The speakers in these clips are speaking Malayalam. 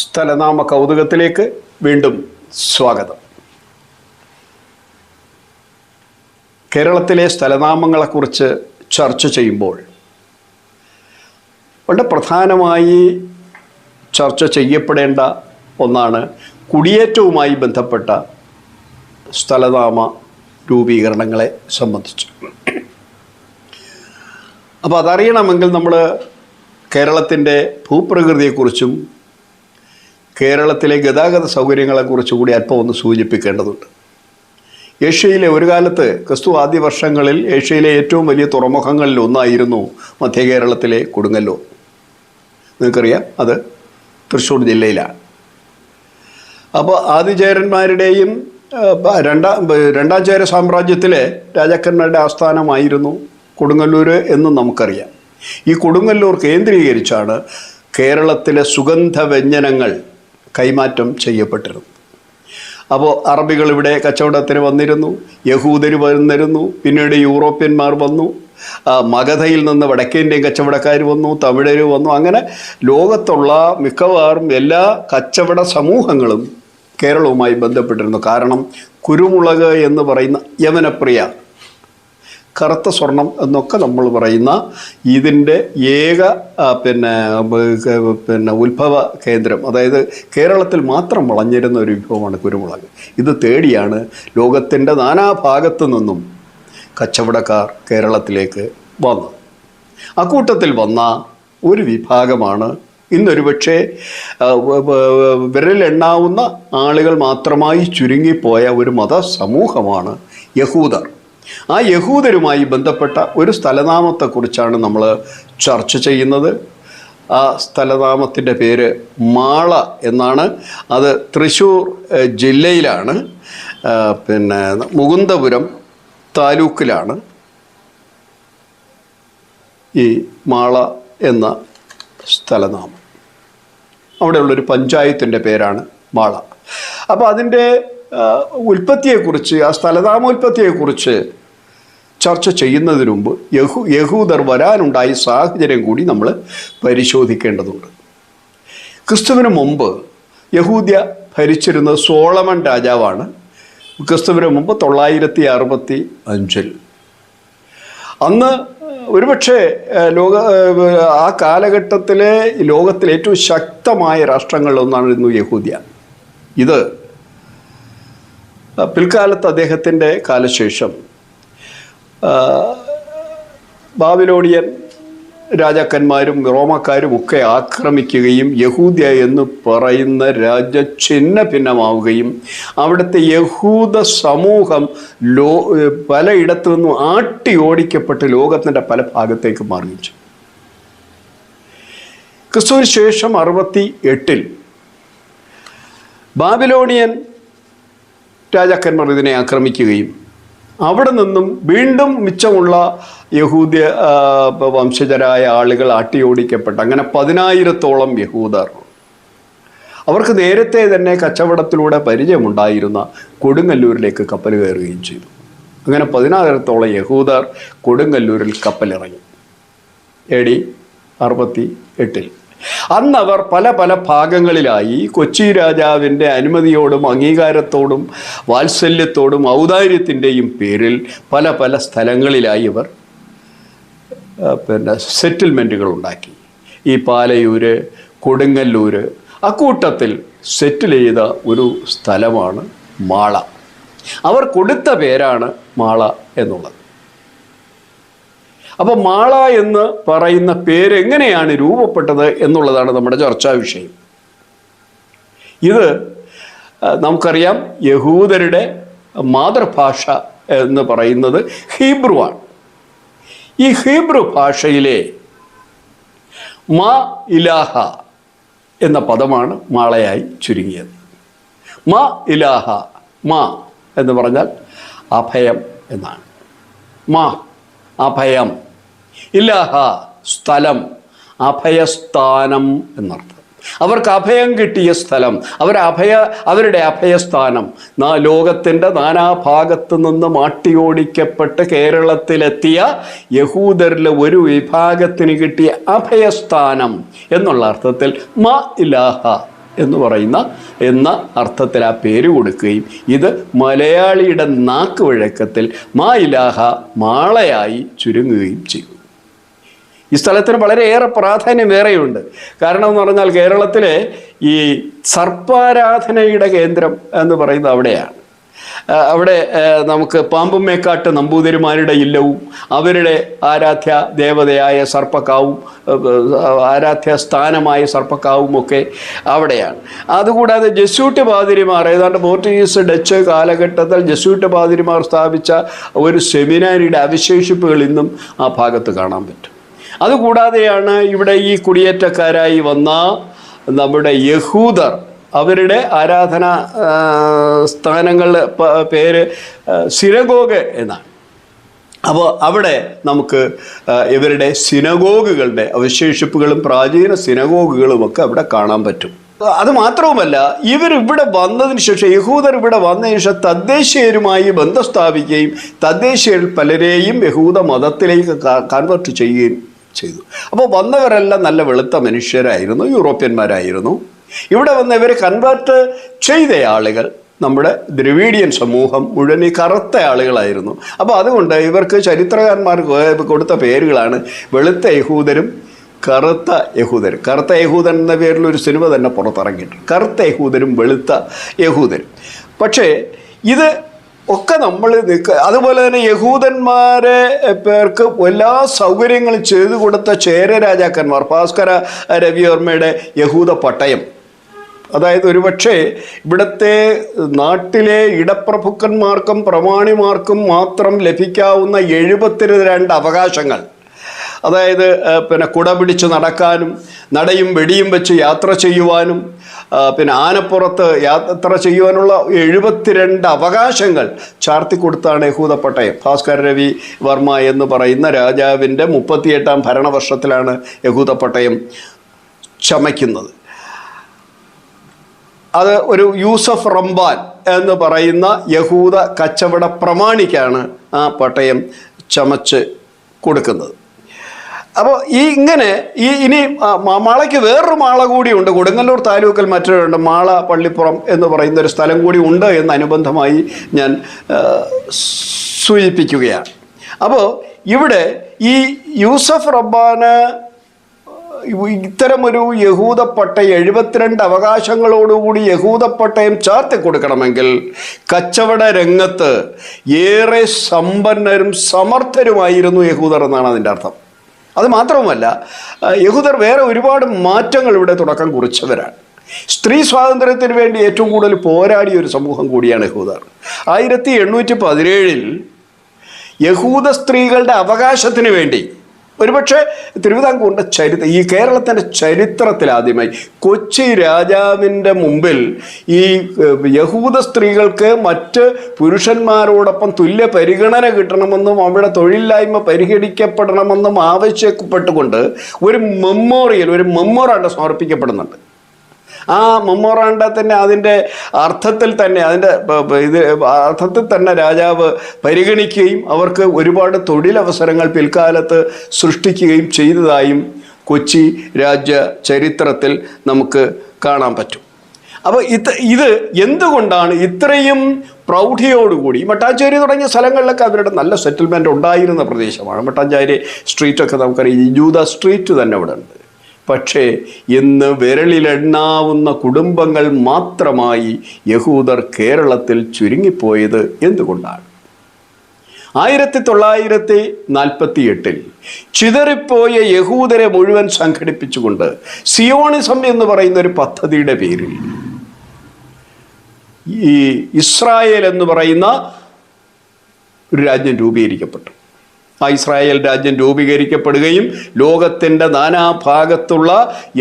സ്ഥലനാമ കൗതുകത്തിലേക്ക് വീണ്ടും സ്വാഗതം. കേരളത്തിലെ സ്ഥലനാമങ്ങളെക്കുറിച്ച് ചർച്ച ചെയ്യുമ്പോൾ വളരെ പ്രധാനമായി ചർച്ച ചെയ്യപ്പെടേണ്ട ഒന്നാണ് കുടിയേറ്റവുമായി ബന്ധപ്പെട്ട സ്ഥലനാമ രൂപീകരണങ്ങളെ സംബന്ധിച്ച്. അപ്പോൾ അതറിയണമെങ്കിൽ നമ്മൾ കേരളത്തിന്റെ ഭൂപ്രകൃതിയെക്കുറിച്ചും കേരളത്തിലെ ഗതാഗത സൗകര്യങ്ങളെക്കുറിച്ച് കൂടി അല്പം ഒന്ന് സൂചിപ്പിക്കേണ്ടതുണ്ട്. ഏഷ്യയിലെ ഒരു കാലത്ത് ക്രിസ്തു ആദ്യ വർഷങ്ങളിൽ ഏഷ്യയിലെ ഏറ്റവും വലിയ തുറമുഖങ്ങളിൽ ഒന്നായിരുന്നു മധ്യ കേരളത്തിലെ കൊടുങ്ങല്ലൂർ. നിങ്ങൾക്കറിയാം അത് തൃശ്ശൂർ ജില്ലയിലാണ്. അപ്പോൾ ആദിചേരന്മാരുടെയും രണ്ടാം രണ്ടാം ചേര സാമ്രാജ്യത്തിലെ രാജാക്കന്മാരുടെ ആസ്ഥാനമായിരുന്നു കൊടുങ്ങല്ലൂർ എന്ന് നമുക്കറിയാം. ഈ കൊടുങ്ങല്ലൂർ കേന്ദ്രീകരിച്ചാണ് കേരളത്തിലെ സുഗന്ധ വ്യഞ്ജനങ്ങൾ കൈമാറ്റം ചെയ്യപ്പെട്ടിരുന്നു. അപ്പോൾ അറബികൾ ഇവിടെ കച്ചവടത്തിന് വന്നിരുന്നു യഹൂദർ വന്നിരുന്നു പിന്നീട് യൂറോപ്യന്മാർ വന്നു മഗധയിൽ നിന്ന് വടക്കേന്റെയും കച്ചവടക്കാർ വന്നു തമിഴർ വന്നു അങ്ങനെ ലോകത്തുള്ള മിക്കവാറും എല്ലാ കച്ചവട സമൂഹങ്ങളും കേരളവുമായി ബന്ധപ്പെട്ടിരുന്നു. കാരണം കുരുമുളക് എന്ന് പറയുന്ന യമനപ്രിയ കറുത്ത സ്വർണം എന്നൊക്കെ നമ്മൾ പറയുന്ന ഇതിന്റെ ഏക പിന്നെ പിന്നെ ഉത്ഭവ കേന്ദ്രം. അതായത് കേരളത്തിൽ മാത്രം വളഞ്ഞിരുന്ന ഒരു വിഭവമാണ് കുരുമുളക്. ഇത് തേടിയാണ് ലോകത്തിന്റെ നാനാഭാഗത്തു നിന്നും കച്ചവടക്കാർ കേരളത്തിലേക്ക് വന്നത്. അക്കൂട്ടത്തിൽ വന്ന ഒരു വിഭാഗമാണ് ഇന്നൊരു പക്ഷേ വിരലെണ്ണാവുന്ന ആളുകൾ മാത്രമായി ചുരുങ്ങിപ്പോയ ഒരു മത സമൂഹമാണ് യഹൂദർ. ആ യഹൂദരുമായി ബന്ധപ്പെട്ട ഒരു സ്ഥലനാമത്തെക്കുറിച്ചാണ് നമ്മൾ ചർച്ച ചെയ്യുന്നത്. ആ സ്ഥലനാമത്തിന്റെ പേര് മാള എന്നാണ്. അത് തൃശ്ശൂർ ജില്ലയിലാണ്. പിന്നെ മുകുന്ദപുരം താലൂക്കിലാണ്. ഈ മാള എന്ന സ്ഥലനാമം. അവിടെയുള്ളൊരു പഞ്ചായത്തിന്റെ പേരാണ് മാള. അപ്പോൾ അതിന്റെ ഉൽപ്പത്തിയെക്കുറിച്ച് ആ സ്ഥലതാമോൽപ്പത്തിയെക്കുറിച്ച് ചർച്ച ചെയ്യുന്നതിന് മുമ്പ് യഹു യഹൂദർ വരാനുണ്ടായ സാഹചര്യം കൂടി നമ്മൾ പരിശോധിക്കേണ്ടതുണ്ട്. ക്രിസ്തുവിന് മുമ്പ് യഹൂദ്യ ഭരിച്ചിരുന്ന സോളമൻ രാജാവാണ് ക്രിസ്തുവിന് മുമ്പ് തൊള്ളായിരത്തി അറുപത്തി അഞ്ചിൽ അന്ന് ഒരുപക്ഷെ ലോക ആ കാലഘട്ടത്തിലെ ലോകത്തിലെ ഏറ്റവും ശക്തമായ രാഷ്ട്രങ്ങളിലൊന്നായിരുന്നു യഹൂദ്യ. ഇത് പിൽക്കാലത്ത് അദ്ദേഹത്തിന്റെ കാലശേഷം ബാബിലോണിയൻ രാജാക്കന്മാരും റോമക്കാരും ഒക്കെ ആക്രമിക്കുകയും യഹൂദ്യ എന്ന് പറയുന്ന രാജ ഛിന്ന ഭിന്നമാവുകയും അവിടുത്തെ യഹൂദ സമൂഹം ലോ പലയിടത്തു നിന്നും ആട്ടി ഓടിക്കപ്പെട്ട് ലോകത്തിന്റെ പല ഭാഗത്തേക്ക് മാറുകയും ചെയ്തു ക്രിസ്തുവിന് ശേഷം അറുപത്തി എട്ടിൽ ബാബിലോണിയൻ രാജാക്കന്മാർ ഇതിനെ ആക്രമിക്കുകയും അവിടെ നിന്നും വീണ്ടും മിച്ചമുള്ള യഹൂദ വംശജരായ ആളുകൾ ആട്ടിയോടിക്കപ്പെട്ട അങ്ങനെ പതിനായിരത്തോളം യഹൂദർ. അവർക്ക് നേരത്തെ തന്നെ കച്ചവടത്തിലൂടെ പരിചയമുണ്ടായിരുന്ന കൊടുങ്ങല്ലൂരിലേക്ക് കപ്പൽ കയറുകയും ചെയ്തു. അങ്ങനെ പതിനായിരത്തോളം യഹൂദർ കൊടുങ്ങല്ലൂരിൽ കപ്പലിറങ്ങി. എ ഡി അറുപത്തി എട്ടിൽ അന്ന് അവർ പല പല ഭാഗങ്ങളിലായി കൊച്ചി രാജാവിന്റെ അനുമതിയോടും അംഗീകാരത്തോടും വാത്സല്യത്തോടും ഔദാര്യത്തിന്റെയും പേരിൽ പല പല സ്ഥലങ്ങളിലായി ഇവർ പിന്നെ സെറ്റിൽമെന്റുകൾ ഉണ്ടാക്കി. ഈ പാലയൂര് കൊടുങ്ങല്ലൂര് അക്കൂട്ടത്തിൽ സെറ്റിൽ ചെയ്ത ഒരു സ്ഥലമാണ് മാള. അവർ കൊടുത്ത പേരാണ് മാള എന്നുള്ളത്. അപ്പോൾ മാള എന്ന് പറയുന്ന പേര് എങ്ങനെയാണ് രൂപപ്പെട്ടത് എന്നുള്ളതാണ് നമ്മുടെ ചർച്ചാ വിഷയം. ഇത് നമുക്കറിയാം യഹൂദരുടെ മാതൃഭാഷ എന്ന് പറയുന്നത് ഹീബ്രു ആണ് ഈ ഹീബ്രു ഭാഷയിലെ മാ ഇലാഹ എന്ന പദമാണ് മാളയായി ചുരുങ്ങിയത്. മാ ഇലാഹ മാ എന്ന് പറഞ്ഞാൽ അഭയം എന്നാണ്. മാ അഭയം. ഇലാഹ സ്ഥലം അഭയസ്ഥാനം എന്നർത്ഥം. അവർക്ക് അഭയം കിട്ടിയ സ്ഥലം അവർ അഭയ അവരുടെ അഭയസ്ഥാനം. നാ- ലോകത്തിന്റെ നാനാഭാഗത്തു നിന്ന് മാട്ടിയോടിക്കപ്പെട്ട് കേരളത്തിലെത്തിയ യഹൂദരിലെ ഒരു വിഭാഗത്തിന് കിട്ടിയ അഭയസ്ഥാനം എന്നുള്ള അർത്ഥത്തിൽ മ ഇലാഹ എന്ന് പറയുന്ന എന്ന അർത്ഥത്തിൽ ആ പേര് കൊടുക്കുകയും ഇത് മലയാളിയുടെ നാക്ക് വഴക്കത്തിൽ മാ ഇലാഹ മാളയായി ചുരുങ്ങുകയും ചെയ്തു. ഈ സ്ഥലത്തിന് വളരെയേറെ പ്രാധാന്യം വേറെയുണ്ട്. കാരണം എന്ന് പറഞ്ഞാൽ കേരളത്തിലെ ഈ സർപ്പാരാധനയുടെ കേന്ദ്രം എന്ന് പറയുന്നത് അവിടെയാണ്. അവിടെ നമുക്ക് പാമ്പുമേക്കാട്ട് നമ്പൂതിരിമാരുടെ ഇല്ലവും അവരുടെ ആരാധ്യ ദേവതയായ സർപ്പക്കാവും ആരാധ്യ സ്ഥാനമായ സർപ്പക്കാവും ഒക്കെ അവിടെയാണ്. അതുകൂടാതെ ജസ്യൂട്ട് പാതിരിമാർ ഏതാണ്ട് പോർച്ചുഗീസ് ഡച്ച് കാലഘട്ടത്തിൽ ജസ്യൂട്ട് പാതിരിമാർ സ്ഥാപിച്ച ഒരു സെമിനാരിയുടെ അവശേഷിപ്പുകൾ ഇന്നും ആ ഭാഗത്ത് കാണാൻ പറ്റും. അതുകൂടാതെയാണ് ഇവിടെ ഈ കുടിയേറ്റക്കാരായി വന്ന നമ്മുടെ യഹൂദർ. അവരുടെ ആരാധന സ്ഥാനങ്ങളുടെ പേര് സിനഗോഗ് എന്നാണ്. അപ്പോൾ അവിടെ നമുക്ക് ഇവരുടെ സിനഗോഗുകളുടെ അവശേഷിപ്പുകളും പ്രാചീന സിനഗോഗുകളും ഒക്കെ അവിടെ കാണാൻ പറ്റും. അത് മാത്രവുമല്ല ഇവർ ഇവിടെ വന്നതിന് ശേഷം യഹൂദർ ഇവിടെ വന്നതിന് ശേഷം തദ്ദേശീയരുമായി ബന്ധം സ്ഥാപിക്കുകയും തദ്ദേശീയരിൽ പലരെയും യഹൂദ മതത്തിലേക്ക് കൺവെർട്ട് ചെയ്യുകയും ചെയ്തു. അപ്പോൾ വന്നവരെല്ലാം നല്ല വെളുത്ത മനുഷ്യരായിരുന്നു യൂറോപ്യന്മാരായിരുന്നു. ഇവിടെ വന്ന് ഇവർ കൺവേർട്ട് ചെയ്ത ആളുകൾ നമ്മുടെ ദ്രവീഡിയൻ സമൂഹം മുഴുവൻ ഈ കറുത്ത ആളുകളായിരുന്നു. അപ്പോൾ അതുകൊണ്ട് ഇവർക്ക് ചരിത്രകാരന്മാർ കൊടുത്ത പേരുകളാണ് വെളുത്ത യഹൂദരും കറുത്ത യഹൂദർ കറുത്ത യഹൂദൻ എന്ന പേരിൽ ഒരു സിനിമ തന്നെ പുറത്തിറങ്ങിയിട്ടുണ്ട്. കറുത്ത യഹൂദരും വെളുത്ത യഹൂദരും. പക്ഷേ ഇത് ഒക്കെ നമ്മൾ നിൽക്ക അതുപോലെ തന്നെ യഹൂദന്മാരെ പേർക്ക് എല്ലാ സൗകര്യങ്ങളും ചെയ്തു കൊടുത്ത ചേര രാജാക്കന്മാർ ഭാസ്കര രവിവർമ്മയുടെ യഹൂദ പട്ടയം. അതായത് ഒരുപക്ഷെ ഇവിടുത്തെ നാട്ടിലെ ഇടപ്രഭുക്കന്മാർക്കും പ്രമാണിമാർക്കും മാത്രം ലഭിക്കാവുന്ന എഴുപത്തിരണ്ട് അവകാശങ്ങൾ. അതായത് പിന്നെ കുട പിടിച്ച് നടക്കാനും നടയും വെടിയും വെച്ച് യാത്ര ചെയ്യുവാനും പിന്നെ ആനപ്പുറത്ത് യാത്ര ചെയ്യുവാനുള്ള എഴുപത്തിരണ്ട് അവകാശങ്ങൾ ചാർത്തി കൊടുത്താണ് യഹൂദ പട്ടയം. ഭാസ്കര രവി വർമ്മ എന്ന് പറയുന്ന രാജാവിന്റെ മുപ്പത്തിയെട്ടാം ഭരണവർഷത്തിലാണ് യഹൂദ പട്ടയം ചമയ്ക്കുന്നത്. അത് ഒരു യൂസഫ് റംബാൻ എന്ന് പറയുന്ന യഹൂദ കച്ചവട പ്രമാണിക്കാണ് ആ പട്ടയം ചമച്ച് കൊടുക്കുന്നത്. അപ്പോൾ ഈ ഇങ്ങനെ ഈ ഇനി മാളയ്ക്ക് വേറൊരു മാള കൂടിയുണ്ട് കൊടുങ്ങല്ലൂർ താലൂക്കിൽ മറ്റൊരുണ്ട് മാള പള്ളിപ്പുറം എന്ന് പറയുന്ന ഒരു സ്ഥലം കൂടി ഉണ്ട് എന്ന് അനുബന്ധമായി ഞാൻ സൂചിപ്പിക്കുകയാണ്. അപ്പോൾ ഇവിടെ ഈ യൂസഫ് റബ്ബാന് ഇത്തരമൊരു യഹൂദപ്പട്ടയം എഴുപത്തിരണ്ട് അവകാശങ്ങളോടുകൂടി യഹൂദപ്പട്ടയം ചാർത്തി കൊടുക്കണമെങ്കിൽ കച്ചവട രംഗത്ത് ഏറെ സമ്പന്നരും സമർത്ഥരുമായിരുന്നു യഹൂദർ എന്നാണ് അതിന്റെ അർത്ഥം. അത് മാത്രവുമല്ല യഹൂദർ വേറെ ഒരുപാട് മാറ്റങ്ങൾ ഇവിടെ തുടക്കം കുറിച്ചവരാണ്. സ്ത്രീ സ്വാതന്ത്ര്യത്തിന് വേണ്ടി ഏറ്റവും കൂടുതൽ പോരാടിയ ഒരു സമൂഹം കൂടിയാണ് യഹൂദർ. ആയിരത്തി എണ്ണൂറ്റി പതിനേഴിൽ യഹൂദ സ്ത്രീകളുടെ അവകാശത്തിന് വേണ്ടി ഒരുപക്ഷെ തിരുവിതാംകൂറിന്റെ ചരിത്രം ഈ കേരളത്തിന്റെ ചരിത്രത്തിൽ ആദ്യമായി കൊച്ചി രാജാവിന്റെ മുമ്പിൽ ഈ യഹൂദ സ്ത്രീകൾക്ക് മറ്റ് പുരുഷന്മാരോടൊപ്പം തുല്യ പരിഗണന കിട്ടണമെന്നും അവിടെ തൊഴിലില്ലായ്മ പരിഹരിക്കപ്പെടണമെന്നും ആവശ്യപ്പെട്ടുകൊണ്ട് ഒരു മെമ്മോറിയൽ ഒരു മെമ്മോറാണ്ട് സമർപ്പിക്കപ്പെടുന്നുണ്ട്. ആ മെമ്മോറാണ്ടത്തിന്റെ അതിന്റെ അർത്ഥത്തിൽ തന്നെ അതിന്റെ ഇത് അർത്ഥത്തിൽ തന്നെ രാജാവ് പരിഗണിക്കുകയും അവർക്ക് ഒരുപാട് തൊഴിലവസരങ്ങൾ പിൽക്കാലത്ത് സൃഷ്ടിക്കുകയും ചെയ്തതായും കൊച്ചി രാജ്യ ചരിത്രത്തിൽ നമുക്ക് കാണാൻ പറ്റും. അപ്പോൾ ഇത് ഇത് എന്തുകൊണ്ടാണ് ഇത്രയും പ്രൗഢിയോടുകൂടി? മട്ടാഞ്ചേരി തുടങ്ങിയ സ്ഥലങ്ങളിലൊക്കെ അവരുടെ നല്ല സെറ്റിൽമെന്റ് ഉണ്ടായിരുന്ന പ്രദേശമാണ്. മട്ടാഞ്ചേരി സ്ട്രീറ്റൊക്കെ നമുക്കറിയാം. ജൂത സ്ട്രീറ്റ് തന്നെ അവിടെ ഉണ്ട്. പക്ഷേ ഇന്ന് വിരലിലെണ്ണാവുന്ന കുടുംബങ്ങൾ മാത്രമായി യഹൂദർ കേരളത്തിൽ ചുരുങ്ങിപ്പോയത് എന്തുകൊണ്ടാണ്? ആയിരത്തി തൊള്ളായിരത്തി നാൽപ്പത്തി എട്ടിൽ ചിതറിപ്പോയ യഹൂദരെ മുഴുവൻ സംഘടിപ്പിച്ചുകൊണ്ട് സിയോണിസം എന്ന് പറയുന്ന ഒരു പദ്ധതിയുടെ പേരിൽ ഈ ഇസ്രായേൽ എന്ന് പറയുന്ന ഒരു രാജ്യം രൂപീകരിക്കപ്പെട്ടു. ആ ഇസ്രായേൽ രാജ്യം രൂപീകരിക്കപ്പെടുകയും ലോകത്തിന്റെ നാനാഭാഗത്തുള്ള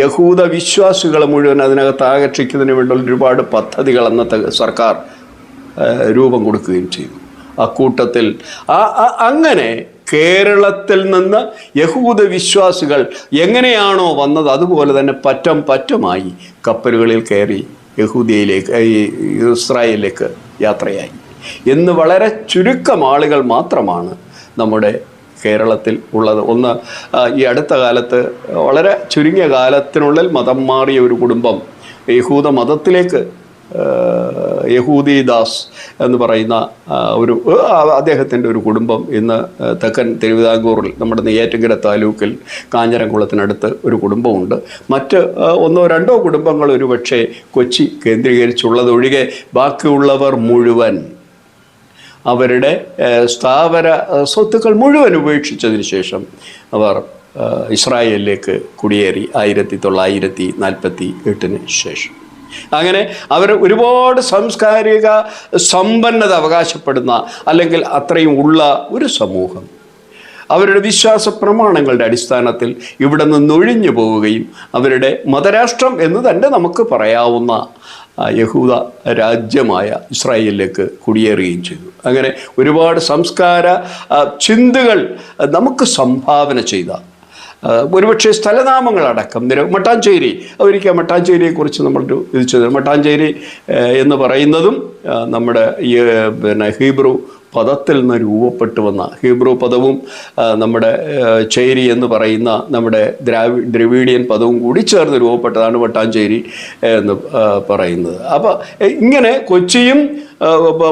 യഹൂദ വിശ്വാസികൾ മുഴുവൻ അതിനകത്ത് ആകർഷിക്കുന്നതിന് വേണ്ടിയുള്ള ഒരുപാട് പദ്ധതികൾ അന്നത്തെ സർക്കാർ രൂപം കൊടുക്കുകയും ചെയ്തു. അക്കൂട്ടത്തിൽ അങ്ങനെ കേരളത്തിൽ നിന്ന് യഹൂദ വിശ്വാസികൾ എങ്ങനെയാണോ വന്നത് അതുപോലെ തന്നെ പറ്റം പറ്റമായി കപ്പലുകളിൽ കയറി യഹൂദിയയിലേക്ക് ഈ ഇസ്രായേലിലേക്ക് യാത്രയായി. ഇന്ന് വളരെ ചുരുക്കം ആളുകൾ മാത്രമാണ് നമ്മുടെ കേരളത്തിൽ ഉള്ളത്. ഒന്ന് ഈ അടുത്ത കാലത്ത് വളരെ ചുരുങ്ങിയ കാലത്തിനുള്ളിൽ മതം മാറിയ ഒരു കുടുംബം യഹൂദ മതത്തിലേക്ക് യഹൂദി ദാസ് എന്ന് പറയുന്ന ഒരു അദ്ദേഹത്തിന്റെ ഒരു കുടുംബം ഇന്ന് തെക്കൻ തിരുവിതാംകൂറിൽ നമ്മുടെ നെയ്യാറ്റിൻകര താലൂക്കിൽ കാഞ്ഞിരംകുളത്തിനടുത്ത് ഒരു കുടുംബമുണ്ട്. മറ്റ് ഒന്നോ രണ്ടോ കുടുംബങ്ങൾ ഒരു പക്ഷേ കൊച്ചി കേന്ദ്രീകരിച്ചുള്ളതൊഴികെ ബാക്കിയുള്ളവർ മുഴുവൻ അവരുടെ സ്ഥാവര സ്വത്തുക്കൾ മുഴുവൻ ഉപേക്ഷിച്ചതിന് ശേഷം അവർ ഇസ്രായേലിലേക്ക് കുടിയേറി ആയിരത്തി തൊള്ളായിരത്തി നാൽപ്പത്തി എട്ടിന് ശേഷം. അങ്ങനെ അവർ ഒരുപാട് സാംസ്കാരിക സമ്പന്നത അവകാശപ്പെടുന്ന അല്ലെങ്കിൽ അത്രയും ഉള്ള ഒരു സമൂഹം അവരുടെ വിശ്വാസ പ്രമാണങ്ങളുടെ അടിസ്ഥാനത്തിൽ ഇവിടെ നിന്ന് ഒഴിഞ്ഞു പോവുകയും അവരുടെ മതരാഷ്ട്രം എന്ന് തന്നെ നമുക്ക് പറയാവുന്ന യഹൂദ രാജ്യമായ ഇസ്രായേലിലേക്ക് കുടിയേറുകയും ചെയ്തു. അങ്ങനെ ഒരുപാട് സംസ്കാര ചിന്തകൾ നമുക്ക് സംഭാവന ചെയ്ത ഒരുപക്ഷെ സ്ഥലനാമങ്ങളടക്കം നിര മട്ടാഞ്ചേരി ഒരിക്കൽ മട്ടാഞ്ചേരിയെക്കുറിച്ച് നമ്മൾ ഇത് ചെയ്തു. മട്ടാഞ്ചേരി എന്ന് പറയുന്നതും നമ്മുടെ ഈ പിന്നെ ഹീബ്രു പദത്തിൽ നിന്ന് രൂപപ്പെട്ടു വന്ന ഹീബ്രു പദവും നമ്മുടെ ചേരി എന്ന് പറയുന്ന നമ്മുടെ ദ്രാവി ദ്രവീഡിയൻ പദവും കൂടി ചേർന്ന് രൂപപ്പെട്ടതാണ് വട്ടാഞ്ചേരി എന്ന് പറയുന്നത്. അപ്പോൾ ഇങ്ങനെ കൊച്ചിയും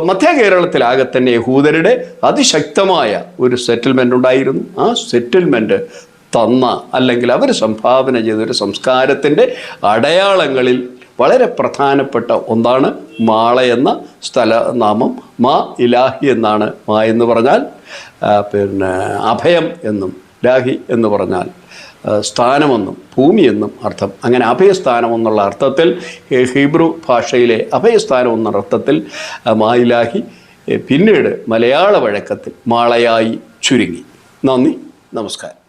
മധ്യ കേരളത്തിലാകെ തന്നെ യഹൂദരുടെ അതിശക്തമായ ഒരു സെറ്റിൽമെന്റ് ഉണ്ടായിരുന്നു. ആ സെറ്റിൽമെന്റ് തന്ന അല്ലെങ്കിൽ അവർ സംഭാവന ചെയ്ത ഒരു സംസ്കാരത്തിന്റെ അടയാളങ്ങളിൽ വളരെ പ്രധാനപ്പെട്ട ഒന്നാണ് മാള എന്ന സ്ഥലനാമം മാ ഇലാഹി എന്നാണ് മാ എന്ന് പറഞ്ഞാൽ പിന്നെ അഭയം എന്നും ലാഹി എന്ന് പറഞ്ഞാൽ സ്ഥാനമെന്നും ഭൂമിയെന്നും അർത്ഥം. അങ്ങനെ അഭയസ്ഥാനം എന്നുള്ള അർത്ഥത്തിൽ ഹീബ്രു ഭാഷയിലെ അഭയസ്ഥാനം എന്ന അർത്ഥത്തിൽ മായിലാഹി പിന്നീട് മലയാള വഴക്കത്തിൽ മാളയായി ചുരുങ്ങി. നന്ദി നമസ്കാരം.